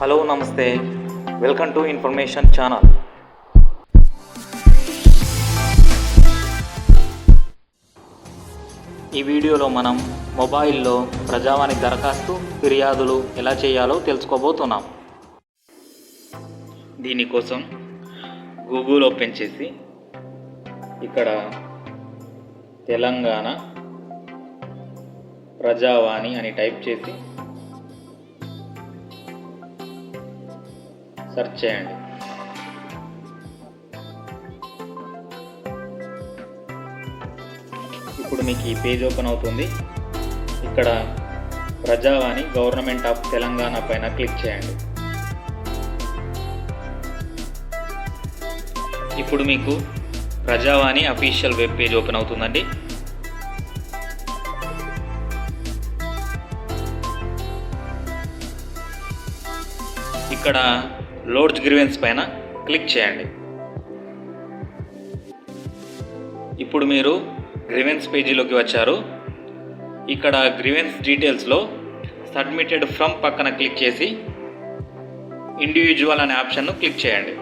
Hello నమస్తే. Welcome to information channel. ఈ వీడియోలో మనం మొబైల్లో ప్రజావాణి దరఖాస్తు ఫిర్యాదులు ఎలా చేయాలో తెలుసుకోబోతున్నాం. దీనికోసం గూగుల్ ఓపెన్ చేసి ఇక్కడ తెలంగాణ ప్రజావాణి అని టైప్ చేసి సెర్చ్ చేయండి. ఇప్పుడు మీకు ఈ పేజ్ ఓపెన్ అవుతుంది. ఇక్కడ ప్రజావాణి గవర్నమెంట్ ఆఫ్ తెలంగాణ పైన క్లిక్ చేయండి. ఇప్పుడు మీకు Prajavani official web page open అవుతుందండి. ఇక్కడ లోడ్స్ గ్రీవెన్స్ పైన క్లిక్ చేయండి. ఇప్పుడు మీరు గ్రీవెన్స్ పేజీలోకి వచ్చారు. ఇక్కడ గ్రీవెన్స్ డీటెయిల్స్లో సబ్మిటెడ్ ఫ్రమ్ పక్కన క్లిక్ చేసి ఇండివిజువల్ అనే ఆప్షన్ను క్లిక్ చేయండి.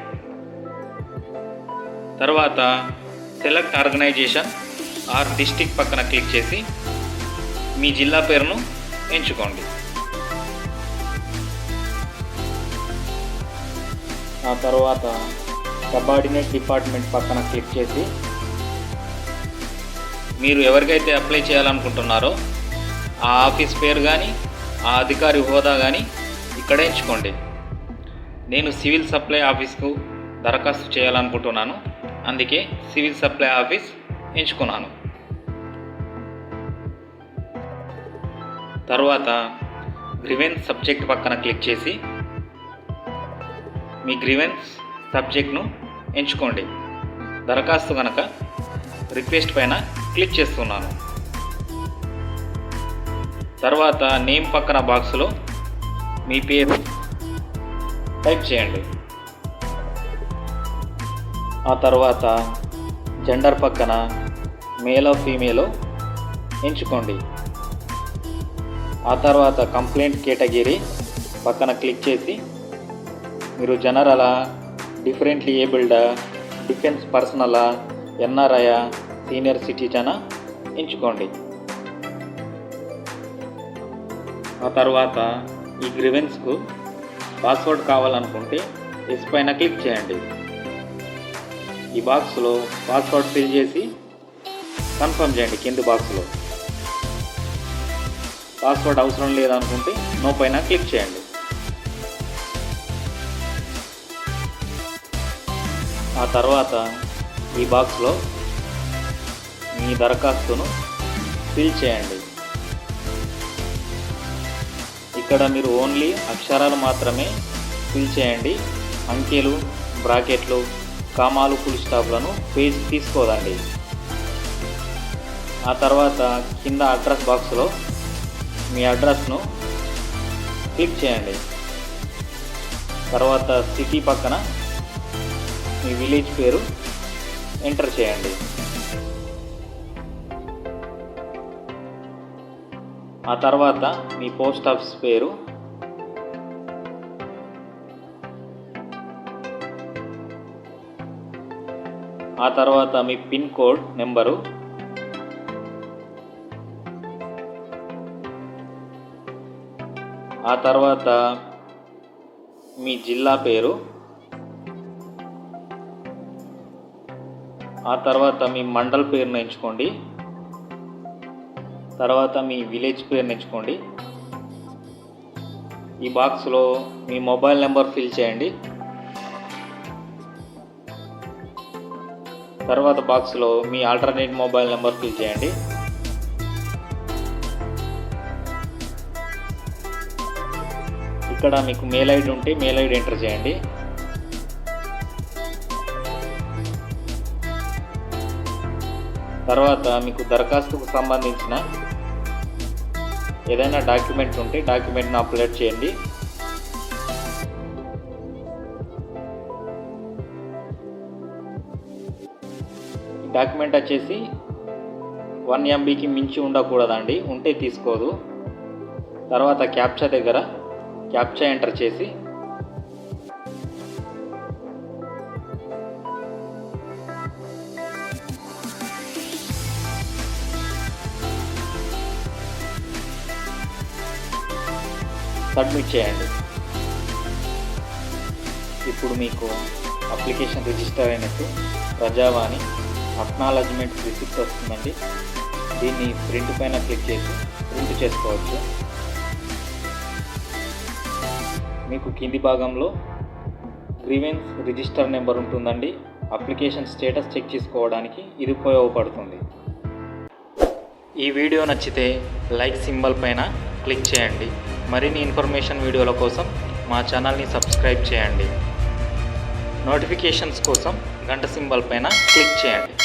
తర్వాత సెలెక్ట్ ఆర్గనైజేషన్ ఆర్ డిస్టిక్ పక్కన క్లిక్ చేసి మీ జిల్లా పేరును ఎంచుకోండి. ఆ తర్వాత సబార్డినేట్ డిపార్ట్మెంట్ పక్కన క్లిక్ చేసి మీరు ఎవరికైతే అప్లై చేయాలనుకుంటున్నారో ఆ ఆఫీస్ పేరు కానీ ఆ అధికారి హోదా కానీ ఇక్కడ ఎంచుకోండి. నేను సివిల్ సప్లై ఆఫీస్కు దరఖాస్తు చేయాలనుకుంటున్నాను. అందుకే సివిల్ సప్లై ఆఫీస్ ఎంచుకున్నాను. తర్వాత గ్రివెన్స్ సబ్జెక్ట్ పక్కన క్లిక్ చేసి మీ గ్రీవెన్స్ సబ్జెక్ట్ను ఎంచుకోండి. దరఖాస్తు కనుక రిక్వెస్ట్ పైన క్లిక్ చేస్తున్నాను. తర్వాత నేమ్ పక్కన బాక్స్లో మీ పేరు టైప్ చేయండి. ఆ తర్వాత జెండర్ పక్కన మేలో ఫీమేలో ఎంచుకోండి. ఆ తర్వాత కంప్లైంట్ కేటగిరీ పక్కన క్లిక్ చేసి మీరు జనరలా డిఫరెంట్లీ ఏబుల్డా డిఫెన్స్ పర్సనలా ఎన్ఆర్ఐయా సీనియర్ సిటిజనా ఎంచుకోండి. ఆ తర్వాత ఈ గ్రివెన్స్కు పాస్వర్డ్ కావాలనుకుంటే ఎస్ పైన క్లిక్ చేయండి. ఈ బాక్స్లో పాస్వర్డ్ ఫిల్ చేసి కన్ఫర్మ్ చేయండి కింది బాక్స్లో. పాస్వర్డ్ అవసరం లేదనుకుంటే నో పైన క్లిక్ చేయండి. ఆ తర్వాత ఈ బాక్స్లో మీ దరఖాస్తును ఫిల్ చేయండి. ఇక్కడ మీరు ఓన్లీ అక్షరాలు మాత్రమే ఫిల్ చేయండి. అంకెలు బ్రాకెట్లు కామాలు ఫుల్ స్టాప్లను పేజ్ తీసుకోదండి. ఆ తర్వాత కింద అడ్రస్ బాక్స్లో మీ అడ్రస్ను క్లిక్ చేయండి. తర్వాత సిటీ పక్కన మీ విలేజ్ పేరు ఎంటర్ చేయండి. ఆ తర్వాత మీ పోస్ట్ ఆఫీస్ పేరు ఆ తర్వాత మీ పిన్ కోడ్ నెంబరు ఆ తర్వాత మీ జిల్లా పేరు ఆ తర్వాత మీ మండల్ పేరును ఎంచుకోండి. తర్వాత మీ విలేజ్ పేరును ఎంచుకోండి. ఈ బాక్స్లో మీ మొబైల్ నెంబర్ ఫిల్ చేయండి. తర్వాత బాక్స్లో మీ ఆల్టర్నేట్ మొబైల్ నెంబర్ ఫిల్ చేయండి. ఇక్కడ మీకు మెయిల్ ఐడి ఉంటే మెయిల్ ఐడి ఎంటర్ చేయండి. తర్వాత మీకు దరఖాస్తుకు సంబంధించిన ఏదైనా డాక్యుమెంట్ ఉంటే డాక్యుమెంట్ను అప్లోడ్ చేయండి. డాక్యుమెంట్ వచ్చేసి వన్ ఎంబీకి మించి ఉండకూడదండి ఉంటే తీసుకోదు. తర్వాత క్యాప్చా దగ్గర క్యాప్చా ఎంటర్ చేసి సబ్మిట్ చేయండి. ఇప్పుడు మీకు అప్లికేషన్ రిజిస్టర్ అయినట్టు ప్రజావాణి అక్నాలజ్మెంట్ రిసిప్ట్ వస్తుందండి. దీన్ని ప్రింట్ పైన క్లిక్ చేసి ప్రింట్ చేసుకోవచ్చు. మీకు కింది భాగంలో గ్రీవెన్స్ రిజిస్టర్ నెంబర్ ఉంటుందండి. అప్లికేషన్ స్టేటస్ చెక్ చేసుకోవడానికి ఇది ఉపయోగపడుతుంది. ఈ వీడియో నచ్చితే లైక్ సింబల్ పైన క్లిక్ చేయండి. మరిన్ని ఇన్ఫర్మేషన్ వీడియోల కోసం మా ఛానల్ని సబ్స్క్రైబ్ చేయండి. నోటిఫికేషన్స్ కోసం గంట సింబల్ పైన క్లిక్ చేయండి.